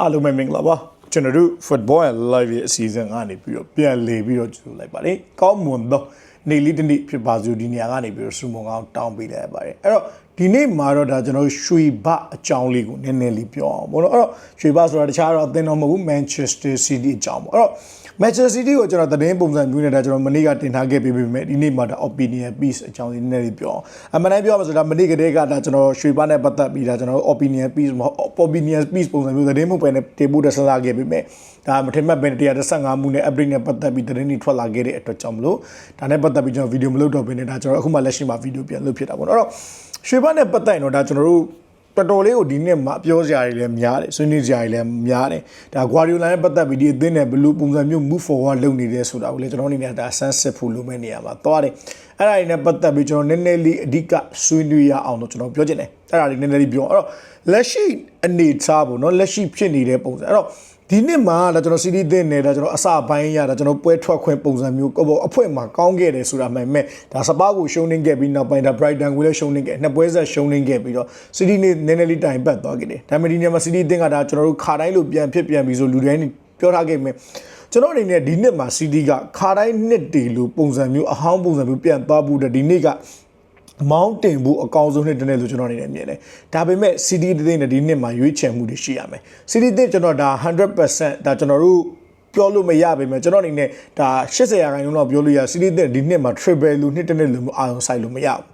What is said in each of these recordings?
အားလုံးပဲမင်္ဂလာပါကျွန်တော်တို့ football and live ရဲ့အစီအစဉ်ကနေပြီးတော့ပြန်လေပြီးတော့ကြိုလိုက်ပါတယ်ကောင်းမွန်သောနေလေးတစ်နေ့ဖြစ်ပါစို့ဒီနေရာကနေပြီးတော့စူမုံကောင်းတောင်းပေးလိုက်ပါတယ်အဲ့တော့ ဒီနေ့မှာတော့ဒါကျွန်တော်တို့ရွှေဘအကြောင်းလေးကိုနည်းနည်းလေးပြောအောင်ပေါ့နော်အဲ့တော့ရွှေဘဆိုတာတခြားတော့အသင်းတော်မဟုတ်ဘူး Manchester City အကြောင်းပေါ့အဲ့တော့ Manchester City ကိုကျွန်တော်သတင်းပုံစံမျိုးနဲ့ဒါကျွန်တော်မနေ့ကတင်ထားခဲ့ပြီးပြီမဲ့ဒီနေ့မှာဒါ opinion piece အကြောင်းလေးနည်းနည်းလေးပြောအောင်အမှန်တမ်းပြောရမှာဆိုဒါမနေ့ကတည်းကဒါကျွန်တော်ရွှေဘနဲ့ပတ်သက်ပြီးဒါကျွန်တော် opinion piece မဟုတ် opinion piece ပုံစံမျိုးသတင်းမှုပဲနဲ့တေဖို့တက်ဆလာခဲ့ပြီးမဲ့ဒါမထင်မှတ်ပဲ115မှုနဲ့ update နဲ့ပတ်သက်ပြီးသတင်းတွေထွက်လာခဲ့တဲ့အတွက်ကြောင့်မလို့ဒါနဲ့ပတ်သက်ပြီးကျွန်တော်ဗီဒီယိုမလုပ်တော့ဘဲနဲ့ဒါကျွန်တော်အခုမှလက်ရှိမှာဗီဒီယိုပြန်လုပ်ဖြစ်တာပေါ့နော်အဲ့တော့ ရွှေဘနဲ့ပတ်သက်ရင်တော့ဒါကျွန်တော်တို့တော်တော်လေးကိုဒီနေ့မှာပြောစရာတွေလည်းများတယ်ဆွေးနွေးစရာတွေလည်းများတယ်ဒါဂွာဒီယိုလာနဲ့ပတ်သက်ပြီးဒီအသင်းနဲ့ဘယ်လိုပုံစံမျိုး move forward လုပ်နေတယ်ဆိုတာကိုလည်းကျွန်တော်အနေနဲ့ဒါဆန်းစစ်ဖို့လိုမဲ့နေရာမှာသွားတယ်အဲ့ဒါတွေနဲ့ပတ်သက်ပြီးကျွန်တော်နည်းနည်းလေးအဓိကဆွေးနွေးရအောင်တော့ကျွန်တော်ပြောချင်တယ်အဲ့ဒါတွေနည်းနည်းလေးပြောအဲ့တော့လက်ရှိအနေထားပေါ့နော်လက်ရှိဖြစ်နေတဲ့ပုံစံအဲ့တော့ ဒီနှစ်မှာဒါကျွန်တော်စီးရီးသင်းနဲ့ဒါကျွန်တော်အစပိုင်းရတာကျွန်တော်ပွဲထွက်ခွင့်ပုံစံမျိုးကောပေါ့အဖွဲ့မှာကောင်းခဲ့တယ်ဆိုတာမှန်မဲ့ဒါစပါးကိုရှုံးနေခဲ့ပြီးနောက်ပိုင်းဒါ Brighton ကိုလည်းရှုံးနေခဲ့နှစ်ပွဲဆက်ရှုံးနေခဲ့ပြီးတော့စီးရီးနဲ့နည်းနည်းလေးတိုင်ပတ်သွားခဲ့တယ်ဒါပေမဲ့ဒီနေ့မှာစီးရီးသင်းကဒါကျွန်တော်တို့ခါတိုင်းလိုပြန်ဖြစ်ပြန်ပြီးဆိုလူတိုင်းပြောထားခဲ့မယ်ကျွန်တော်အနေနဲ့ဒီနှစ်မှာစီးရီးကခါတိုင်းနှစ်တီလိုပုံစံမျိုးအဟောင်းပုံစံမျိုးပြန်သွားဖို့တဲ့ဒီနေ့က မောင်းတင်ဖို့အကောင်းဆုံးနှစ်တနေ့လို့ကျွန်တော်အနေနဲ့မြင်တယ်။ဒါပေမဲ့ CD တဲ့နဲ့ဒီနှစ်မှာရွေးချယ်မှုတွေရှိရမယ်။ CD တဲ့ကျွန်တော်ဒါ100%ဒါကျွန်တော်တို့ပြောလို့မရပါဘူးကျွန်တော်အနေနဲ့ဒါ80ရာခိုင်နှုန်းတော့ပြောလို့ရ CD တဲ့ဒီနှစ်မှာ triple လို့နှစ်တနေ့လို့အာရုံစိုက်လို့မရဘူး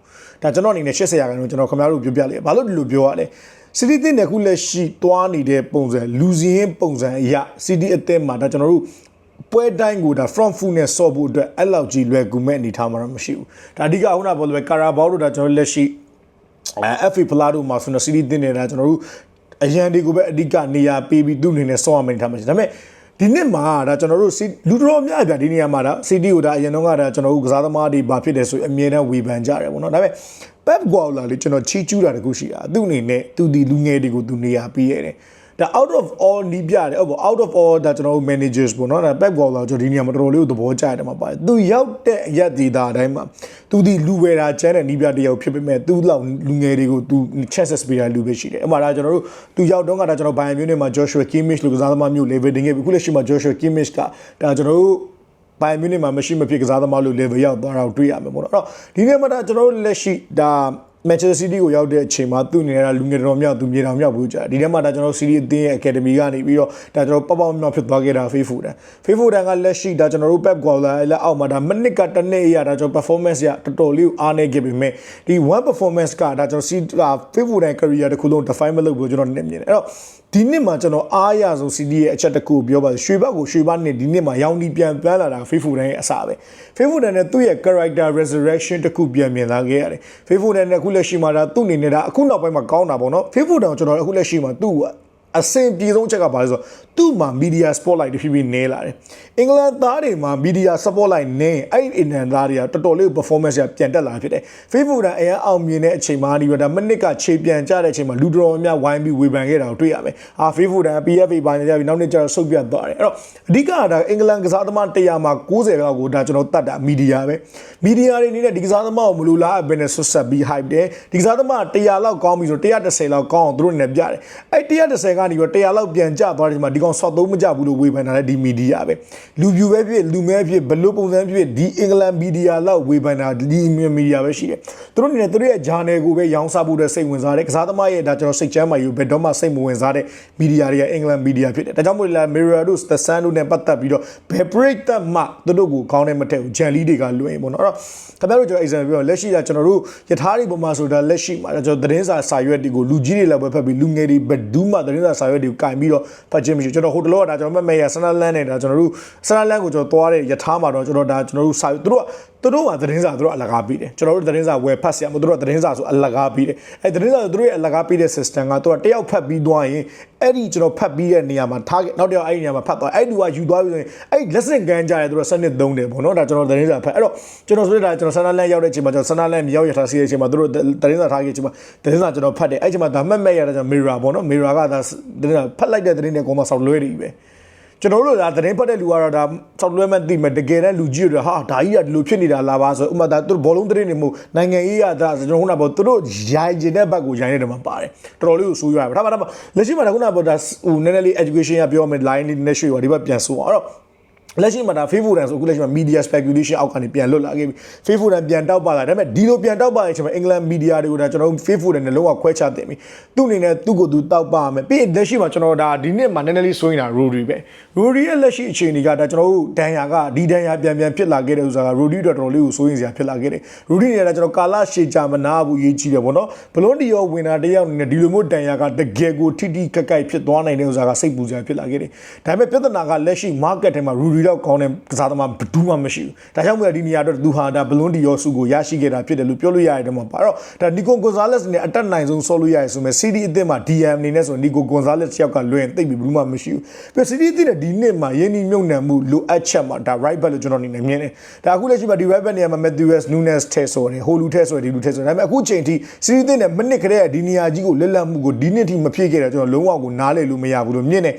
။ဒါကျွန်တော်အနေနဲ့80ရာခိုင်နှုန်းကျွန်တော်ခင်ဗျားတို့ပြောပြလိုက်ဘာလို့ဒီလိုပြောရလဲ။ CD တဲ့ခုလက်ရှိသွားနေတဲ့ပုံစံလူစင်းပုံစံအရာ CD အသင်းမှာဒါကျွန်တော်တို့ ပွဲတိုင်းကိုဒါ front foot နဲ့ဆော့ဖို့အတွက်အဲ့လောက်ကြီးလွယ်ကူမဲ့အနေထားမှာတော့မရှိဘူးဒါအဓိကခုနပြောလို့ပဲကာရာဘောတို့ဒါကျွန်တော်လက်ရှိအဲ FA ဖလာတို့မှာဆိုတော့ CD တင်နေတာကျွန်တော်တို့အရန်တွေကိုပဲအဓိကနေရာပေးပြီးသူ့အနေနဲ့ဆော့ရမယ်ထားမှာရှိဒါပေမဲ့ဒီနှစ်မှာဒါကျွန်တော်တို့လူတော်များပြဒီနေရာမှာဒါ CD ကိုဒါအရင်တော့ကဒါကျွန်တော်တို့ကစားသမားတွေဘာဖြစ်တယ်ဆိုအမြဲတမ်းဝေဖန်ကြတယ်ပေါ့နော်ဒါပေမဲ့ Pep Guardiola လေးကျွန်တော်ချီးကျူးတာတခုရှိတာသူ့အနေနဲ့သူဒီလူငယ်တွေကိုသူနေရာပေးရတယ် ဒါ out of all နီးပြတယ်ဟုတ်ပေါ့ out of all ဒါကျွန်တော်တို့ managers ပေါ့နော်ဒါ Pep Guardiola ကျွန်တော်ဒီနေရာမှာတော်တော်လေးကိုသဘောကျတယ်မှာပါတယ်သူရောက်တဲ့အရက်ဒီတာအတိုင်းမှာသူဒီလူဝယ်တာကျန်းတဲ့နီးပြတယောက်ဖြစ်ပေမဲ့သူ့လောက်လူငယ်တွေကိုသူ chances ပေးတာလူပဲရှိတယ်အဲ့မှာဒါကျွန်တော်တို့သူရောက်တော့ကဒါကျွန်တော်ဘိုင်မျိုးနေမှာ Joshua Kimmich လို့ကစားသမားမျိုး level တင်ခဲ့ပြီခုလက်ရှိမှာ Joshua Kimmich ကဒါကျွန်တော်တို့ဘိုင်မြူနစ်မှာမရှိမဖြစ်ကစားသမားလို့ level ရောက်သွားတာကိုတွေ့ရမယ်ပေါ့နော်အဲ့တော့ဒီနေ့မှာဒါကျွန်တော်တို့လက်ရှိဒါ Manchester City ကိုရောက်တဲ့အချိန်မှာသူ့အနေနဲ့လူငယ်တော်မြောက်သူမြေတော်မြောက်ဘူးကြာဒီထဲမှာဒါကျွန်တော် City အသင်းရဲ့ Academy ကနေပြီးတော့ဒါကျွန်တော်ပေါက်ပေါက်မြောက်ဖြစ်သွားခဲ့တာ Facebook တန် Facebook တန်ကလက်ရှိဒါကျွန်တော်တို့ Pep Guardiola လက်အောက်မှာဒါမနစ်ကတနေ့အရာဒါကျွန်တော် performance ရတော်တော်လေးအားနေခဲ့ပေမဲ့ဒီ one performance ကဒါကျွန်တော် City Facebook တန် career တစ်ခုလုံး define မလုပ်ဘူးကျွန်တော်နည်းမြင်တယ်အဲ့တော့ဒီနှစ်မှာကျွန်တော်အားရဆုံး CD ရဲ့အချက်တစ်ခုကိုပြောပါရွှေဘက်ကိုရွှေဘနဲ့ဒီနှစ်မှာရောင်းဒီပြန်ပန်းလာတာ Facebook တန်းရဲ့အစားပဲ Facebook တန်းနဲ့သူ့ရဲ့ character resurrection တစ်ခုပြန်မြင်လာခဲ့ရတယ် Facebook တန်းနဲ့အခုလက်ရှိမှာဒါသူ့အနေနဲ့ဒါအခုနောက်ပိုင်းမှာကောင်းတာပေါ့နော် Facebook တန်းကိုကျွန်တော်အခုလက်ရှိမှာသူ့ အဆင်ပြေဆုံးချက်ကဘာလဲဆိုတော့သူ့မှာ media spotlight တဖြည်းဖြည်းနည်းလာတယ်အင်္ဂလန်သားတွေမှာ media spotlight နည်းအဲ့ဒီအင်္ဂလန်သားတွေကတော်တော်လေး performance ကပြန်တက်လာဖြစ်တယ် Facebook တန်းအရင်အောင်မြင်တဲ့အချိန်မှာဒီဒါမနစ်ကခြေပြန်ကြတဲ့အချိန်မှာလူတော်များဝိုင်းပြီးဝေဖန်ခဲ့တာကိုတွေ့ရမယ်အာ Facebook တန်း PFA ပိုင်းကြပြီးနောက်နေ့ကျတော့ဆုတ်ပြတ်သွားတယ်အဲ့တော့အဓိကဒါအင်္ဂလန်ကစားသမား100မှာ90လောက်ကိုဒါကျွန်တော်တတ်တာ media ပဲ media တွေအနေနဲ့ဒီကစားသမားကိုမလိုလားဘယ်နဲ့ဆွဆက်ပြီး hype တယ်ဒီကစားသမား100လောက်ကောင်းပြီဆို130လောက်ကောင်းအောင်သူတို့အနေနဲ့ပြတယ်အဲ့130ကနေပြီး100လောက်ပြန်ကျသွားတယ်ဒီမှာဒီကောင်ဆော့သုံးမကြဘူးလို့ဝေဖန်တာလည်းဒီ media ပဲလူပြူပဲဖြစ်လူမဲဖြစ်ဘလို့ပုံစံဖြစ်ဒီအင်္ဂလန် media လောက်ဝေဖန်တာဒီ media ပဲရှိတယ်သူတို့အနေနဲ့သူတို့ရဲ့ journal ကိုပဲရောင်းစားဖို့တဲ့စိတ်ဝင်စားတယ်ကစားသမားရဲ့ဒါကျွန်တော်စိတ်ချမ်းသာယူဘယ်တော့မှစိတ်မဝင်စားတဲ့ media တွေကအင်္ဂလန် media ဖြစ်တယ်ဒါကြောင့်မို့လဲ Mirror တို့ The Sun တို့နဲ့ပတ်သက်ပြီးတော့ဘယ် break သက်မှသူတို့ကိုခေါင်းနဲ့မထည့်ဘူးဂျန်လီတွေကလွှဲပေါ့နော်အဲ့တော့ခင်ဗျားတို့ကျွန်တော် example ပြောလက်ရှိကကျွန်တော်တို့ယထာတွေပုံမှာဆိုတာလက်ရှိမှာကျွန်တော်သတင်းစာစာရွက်တွေကိုလူကြီးတွေလည်းပဲဖတ်ပြီးလူငယ်တွေဘယ်သူမှသတင်းစာစာရွက်တွေကိုကင်ပြီးတော့ဖတ်ခြင်းမရှိကျွန်တော်ဟိုတလောကဒါကျွန်တော်မက်မဲရဆနလန်နဲ့ဒါကျွန်တော်တို့ဆနလန်ကိုကျွန်တော်သွားတဲ့ယထာမှာတော့ကျွန်တော်ဒါကျွန်တော်တို့စာရွက်သူတို့က သူတို့ကသတင်းစာသူတို့အလကားပေးတယ်ကျွန်တော်တို့သတင်းစာဝယ်ဖတ်ဆရာမသူတို့ကသတင်းစာဆိုအလကားပေးတယ်အဲသတင်းစာသူတို့ရဲ့အလကားပေးတဲ့ system ကသူကတယောက်ဖတ်ပြီးသွားရင်အဲ့ဒီကျွန်တော်ဖတ်ပြီးတဲ့နေရာမှာ target နောက်တစ်ယောက်အဲ့ဒီနေရာမှာဖတ်သွားအဲ့ဒီလူကယူသွားပြီးဆိုရင်အဲ့ lesson ကန်ကြတယ်သူတို့စနစ်သုံးတယ်ပေါ့နော်ဒါကျွန်တော်သတင်းစာဖတ်အဲ့တော့ကျွန်တော်ဆိုတဲ့ဒါကျွန်တော်ဆန္ဒလန်ရောက်တဲ့အချိန်မှာကျွန်တော်ဆန္ဒလန်မြောက်ရထားစီးတဲ့အချိန်မှာသူတို့သတင်းစာထားခဲ့အချိန်မှာသတင်းစာကျွန်တော်ဖတ်တယ်အဲ့ချိန်မှာဒါမှတ်မဲ့ရတာကျွန်တော် mirror ပေါ့နော် mirror ကဒါသတင်းစာဖတ်လိုက်တဲ့သတင်းတွေကောမှဆောက်လွဲနေပြီပဲ ကျွန်တော်တို့ကသတင်းဖတ်တဲ့လူကတော့ဒါဆောက်လွဲမဲ့သိမယ်တကယ်တမ်းလူကြီးတွေဟာဒါကြီးကဒီလိုဖြစ်နေတာလားပါဆိုဥပမာဒါသူတို့ဘောလုံးသတင်းတွေမို့နိုင်ငံရေးရဒါကျွန်တော်ခုနကပြောသူတို့ရိုင်ကျင်တဲ့ဘက်ကိုရိုင်နေတယ်မှာပါတယ်တော်တော်လေးကိုဆိုးရွားတယ်ဒါမှဒါမှလက်ရှိမှာဒါခုနကပြောဒါဟိုနည်းနည်းလေး education ကပြောမယ် line လေးနည်းနည်းရွှေ့သွားဒီဘက်ပြန်ဆိုးအောင်အဲ့တော့ လက်ရှိမှာဒါ Facebook တန်ဆိုအခုလက်ရှိမှာ media speculation အောက်ကနေပြန်လွတ်လာခဲ့ပြီ Facebook တန်ပြန်တောက်ပါလာဒါပေမဲ့ဒီလိုပြန်တောက်ပါတဲ့အချိန်မှာ England media တွေကိုဒါကျွန်တော်တို့ Facebook တန်နဲ့လုံးဝခွဲခြားတင်ပြီသူ့အနေနဲ့သူ့ကိုယ်သူတောက်ပါမယ်ပြီးရင်လက်ရှိမှာကျွန်တော်ဒါဒီနှစ်မှာနည်းနည်းလေးစိုးရင်တာ Rudy ပဲ Rudy ရဲ့လက်ရှိအခြေအနေကဒါကျွန်တော်တို့ဒန်ယာကဒီဒန်ယာပြန်ပြန်ဖြစ်လာခဲ့တဲ့ဥစ္စာက Rudy တော်တော်လေးကိုစိုးရင်စရာဖြစ်လာခဲ့တယ် Rudy နဲ့ဒါကျွန်တော်ကာလာရှေချာမနာဘူးရေးကြည့်တယ်ဗောနော်ဘလုံးတီရောဝင်တာတယောက်အနေနဲ့ဒီလိုမျိုးဒန်ယာကတကယ်ကိုထိထိကက်ကိုက်ဖြစ်သွားနိုင်တဲ့ဥစ္စာကစိတ်ပူစရာဖြစ်လာခဲ့တယ်ဒါပေမဲ့ပြဿနာကလက်ရှိ market ထဲမှာ Rudy တော့ကောင်းတဲ့ကစားသမားဘယ်သူမှမရှိဘူးဒါကြောင့်မို့ဒီနေရာတော့သူဟာဒါဘလုံးတီရောစုကိုရရှိခဲ့တာဖြစ်တယ်လို့ပြောလို့ရတယ်တဲ့မှာပါတော့ဒါနီကိုဂွန်ဇာလက်စ်နဲ့အတက်နိုင်ဆုံးဆော်လို့ရရဆိုမဲ့ CD အသစ်မှာ DM အနေနဲ့ဆိုနီကိုဂွန်ဇာလက်စ်ယောက်ကလွင်သိပ်ပြီးဘူးမှမရှိဘူးပြီး CD အသစ်နဲ့ဒီနှစ်မှာယင်းဒီမြုံနှံမှုလိုအပ်ချက်မှာဒါ right back လို့ကျွန်တော်အနေနဲ့မြင်တယ်ဒါအခုလက်ရှိမှာဒီ right back နေရာမှာ Matthews Nunes ထဲဆိုတယ်ဟိုလူထဲဆိုတယ်ဒီလူထဲဆိုတယ်ဒါပေမဲ့အခုချိန်ထိ CD အသစ်နဲ့မနစ်ခတဲ့ဒီနေရာကြီးကိုလက်လက်မှုကိုဒီနှစ်ထိမဖြစ်ခဲ့တာကျွန်တော်လုံးဝကိုနားလည်လို့မရဘူးလို့မြင်တယ်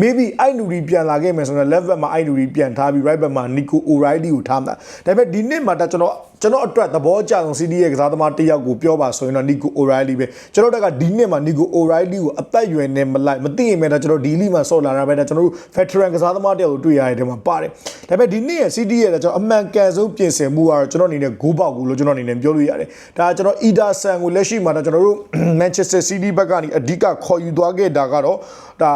maybe အိုက်နူရီပြန်လာခဲ့မယ်ဆိုတော့ left back မှာအိုက်နူရီပြန်ထားပြီး right back မှာ Nico O'Reilly ကိုထားမှာဒါပေမဲ့ဒီနှစ်မှာဒါကျွန်တော်ကျွန်တော်အတွက်သဘောကျဆုံး CD ရဲ့ကစားသမားတစ်ယောက်ကိုပြောပါဆိုရင်တော့ Nico O'Reilly ပဲကျွန်တော်တက်ကဒီနှစ်မှာ Nico O'Reilly ကိုအသက်အရွယ်နဲ့မလိုက်မသိရင်ပဲဒါကျွန်တော်ဒီလီမှာဆော့လာတာပဲဒါကျွန်တော်တို့ veteran ကစားသမားတစ်ယောက်ကိုတွေ့ရတဲ့ထဲမှာပါတယ်ဒါပေမဲ့ဒီနှစ်ရဲ့ CD ရဲ့ဒါကျွန်တော်အမှန်ကန်ဆုံးပြင်ဆင်မှုကတော့ကျွန်တော်အနေနဲ့ဂိုးပေါက်ကိုလို့ကျွန်တော်အနေနဲ့ပြောလို့ရတယ်ဒါကျွန်တော် Ederson ကိုလက်ရှိမှာဒါကျွန်တော်တို့ Manchester City ဘက်ကနေအဓိကခေါ်ယူသွားခဲ့တာကတော့ဒါ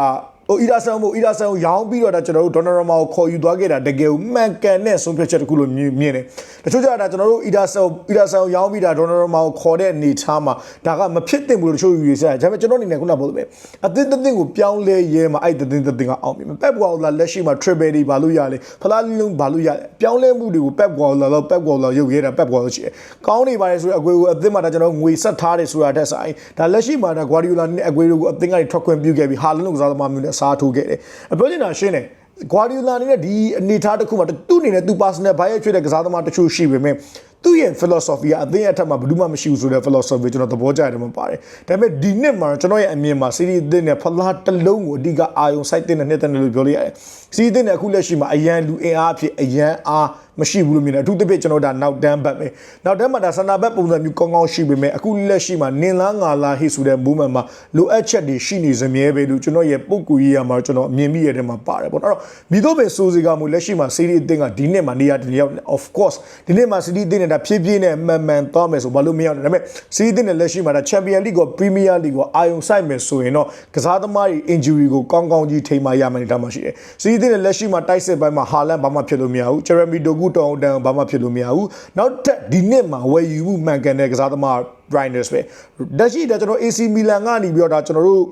ဟိုအီရာဆန်မို့အီရာဆန်ကိုရောင်းပြီးတော့ဒါကျွန်တော်တို့ဒေါ်နယ်ရမာကိုခေါ်ယူသွားခဲ့တာတကယ်ကိုမှန်ကန်တဲ့ဆုံးဖြတ်ချက်တစ်ခုလို့မြင်မြင်တယ်တချို့ကြတာကျွန်တော်တို့အီရာဆန်အီရာဆန်ကိုရောင်းပြီးတာဒေါ်နယ်ရမာကိုခေါ်တဲ့အနေထားမှာဒါကမဖြစ်သင့်ဘူးလို့တချို့ယူရစတယ်ဒါပေမဲ့ကျွန်တော်အနေနဲ့ခုနကပြောသလိုပဲအသင်းတစ်သင်းကိုပြောင်းလဲရဲမှာအဲ့တသင်းတစ်သင်းကအောင်ပြီပက်ကွာလာလက်ရှိမှာ triple တွေဘာလို့ရလဲဖလားလုံးဘာလို့ရလဲပြောင်းလဲမှုတွေကိုပက်ကွာလာတော့ပက်ကွာလာရုပ်ရဲတာပက်ကွာလို့ရှိတယ်ကောင်းနေပါတယ်ဆိုတော့အကွေကိုအသင်းမှာဒါကျွန်တော်ငွေဆက်ထားတယ်ဆိုတာတက်ဆိုင်ဒါလက်ရှိမှာဒါ Guardiola နဲ့အကွေတို့ကိုအသင်းကနေထွက်ခွင့်ပြုခဲ့ပြီးဟာလန်တို့ကစားသမားမျိုးနဲ့စားထိုးခဲ့တယ်အပြောချင်တာရှင်းတယ် Guardiola အနေနဲ့ဒီအနေထားတစ်ခုမှာသူ့အနေနဲ့သူ personal bias ဖြစ်တဲ့ကစားသမားတချို့ရှိပေမဲ့သူ့ရဲ့ philosophy ကအသင်းရဲ့အထက်မှာဘယ်သူမှမရှိဘူးဆိုတဲ့ philosophy ကျွန်တော်သဘောကျတယ်မှာပါတယ်ဒါပေမဲ့ဒီနှစ်မှာကျွန်တော်ရဲ့အမြင်မှာ series အသင်းနဲ့ဖလားတစ်လုံးကိုအဓိကအာယုံစိုက်တဲ့နှစ်တဲ့လို့ပြောလို့ရတယ် series အသင်းနဲ့အခုလက်ရှိမှာအရန်လူအင်အားအဖြစ်အရန်အား မရှိဘူးလို့မြင်တယ်အထူးသဖြင့်ကျွန်တော်ဒါနောက်တန်းဘက်ပဲနောက်တန်းမှာဒါဆန္ဒဘက်ပုံစံမျိုးကောင်းကောင်းရှိပေမဲ့အခုလက်ရှိမှာနင်လားငါလားဟိဆိုတဲ့ movement မှာလိုအပ်ချက်တွေရှိနေစမြဲပဲလို့ကျွန်တော်ရဲ့ပုံကူရေးရမှာကျွန်တော်မြင်မိရတဲ့မှာပါတယ်ပေါ့နော်အဲ့တော့မိတော့ပဲစိုးစီကမှုလက်ရှိမှာ series အသင်းကဒီနှစ်မှာနေရာတယောက် of course ဒီနှစ်မှာ series အသင်းနဲ့ဒါဖြည်းဖြည်းနဲ့မှန်မှန်သွားမယ်ဆိုဘာလို့မရအောင်လဲဒါပေမဲ့ series အသင်းနဲ့လက်ရှိမှာဒါ Champion League ကို Premier League ကိုအာယုံစိုက်မယ်ဆိုရင်တော့ကစားသမားတွေ injury ကိုကောင်းကောင်းကြီးထိမှရမယ်နေတာမှရှိတယ် series အသင်းနဲ့လက်ရှိမှာတိုက်စစ်ပိုင်းမှာဟာလန်ဘာမှဖြစ်လို့မရဘူး Jeremy Doku တောင်းတန်ဘာမှဖြစ်လို့မရဘူးနောက်ထပ်ဒီနှစ်မှာဝယ်ယူမှုမှန်ကန်တဲ့ကစားသမား Brightness ပဲဒါရှိတယ်ကျွန်တော် AC Milan ကနေပြီးတော့ဒါကျွန်တော်တို့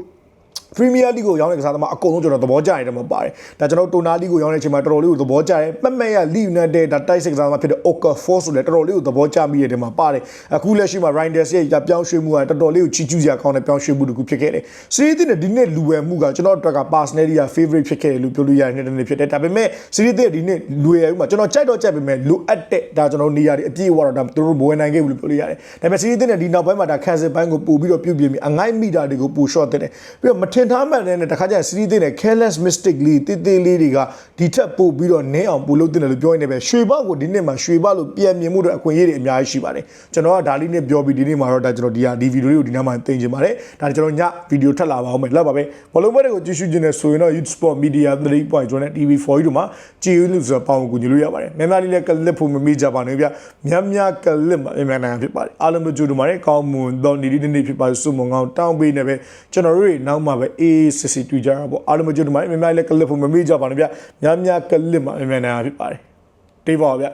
ပရီးမီးယားလိကိုရောင်းတဲ့ကစားသမားအကုန်လုံးကျွန်တော်သဘောကျနေတယ်မှာပါတယ်ဒါကျွန်တော်တိုနာလိကိုရောင်းတဲ့အချိန်မှာတော်တော်လေးကိုသဘောကျတယ်မှတ်မှတ်ရလီယူနိုက်တက်ဒါတိုက်စစ်ကစားသမားဖြစ်တဲ့ Okafor ဆိုလည်းတော်တော်လေးကိုသဘောကျမိတဲ့မှာပါတယ်အခုလက်ရှိမှာ Reinders ရဲ့ပြောင်းရွှေ့မှုကတော်တော်လေးကိုချီးကျူးစရာကောင်းတဲ့ပြောင်းရွှေ့မှုတစ်ခုဖြစ်ခဲ့တယ်စီးရီးတဲ့ဒီနေ့လူဝယ်မှုကကျွန်တော်အတွက်က personality က favorite ဖြစ်ခဲ့တယ်လို့ပြောလို့ရတယ်နေ့နေ့ဖြစ်တယ်ဒါပေမဲ့စီးရီးတဲ့ဒီနေ့လူဝယ်မှုမှာကျွန်တော်ကြိုက်တော့ကြိုက်ပေမဲ့လိုအပ်တဲ့ဒါကျွန်တော်နေရာတွေအပြည့်အဝတော့ဒါသူတို့မဝယ်နိုင်ခဲ့ဘူးလို့ပြောလို့ရတယ်ဒါပေမဲ့စီးရီးတဲ့ဒီနောက်ပိုင်းမှာဒါ cancel ပိုင်းကိုပို့ပြီးတော့ပြုတ်ပြပြီးအငိုက်မီတာတွေကိုပို့ short တဲ့ပြီးတော့မထင်ထားမှန်တဲ့တစ်ခါကျရင် series တဲ့ careless mistake လေးတေးသေးလေးတွေကဒီထက်ပို့ပြီးတော့နင်းအောင်ပို့လို့တင်တယ်လို့ပြောနေတယ်ပဲရွှေဘောက်ကိုဒီနေ့မှာရွှေဘောက်လို့ပြန်မြင်မှုတော့အခွင့်အရေးတွေအများကြီးရှိပါတယ်ကျွန်တော်ကဒါလေးနဲ့ပြောပြီးဒီနေ့မှာတော့ဒါကျွန်တော်ဒီဟာဒီဗီဒီယိုလေးကိုဒီနားမှာတင်ချင်ပါတယ်ဒါကျွန်တော်ညဗီဒီယိုထပ်လာပါအောင်မယ်လောက်ပါပဲဘလုံးဘက်တွေကိုကြည့်ရှုခြင်းနဲ့ဆိုရင်တော့ Youth Sport Media 3.0နဲ့ TV4 တို့မှာကြည်လို့ဆိုပေါင်းကူညီလို့ရပါတယ်များများလေးလည်းကလစ်ဖို့မမိကြပါနဲ့ဗျများများကလစ်မှာအများနိုင်ဖြစ်ပါတယ်အားလုံးတို့ကြိုးတို့မှာလည်းကောင်းမွန်တော့နေဒီနေ့ဖြစ်ပါစုမုံကောင်းတောင်းပေးနေပဲကျွန်တော်တို့တွေနောက်မှာပဲအေးစစ်စစ်တွေ့ကြတာပေါ့အားလုံးတို့ကြိုးတို့မှာလည်းများများလေးကလစ်ဖို့မမိကြပါနဲ့ဗျများများကလစ်မှာအများနိုင်ဖြစ်ပါတယ်တေးပါဗျ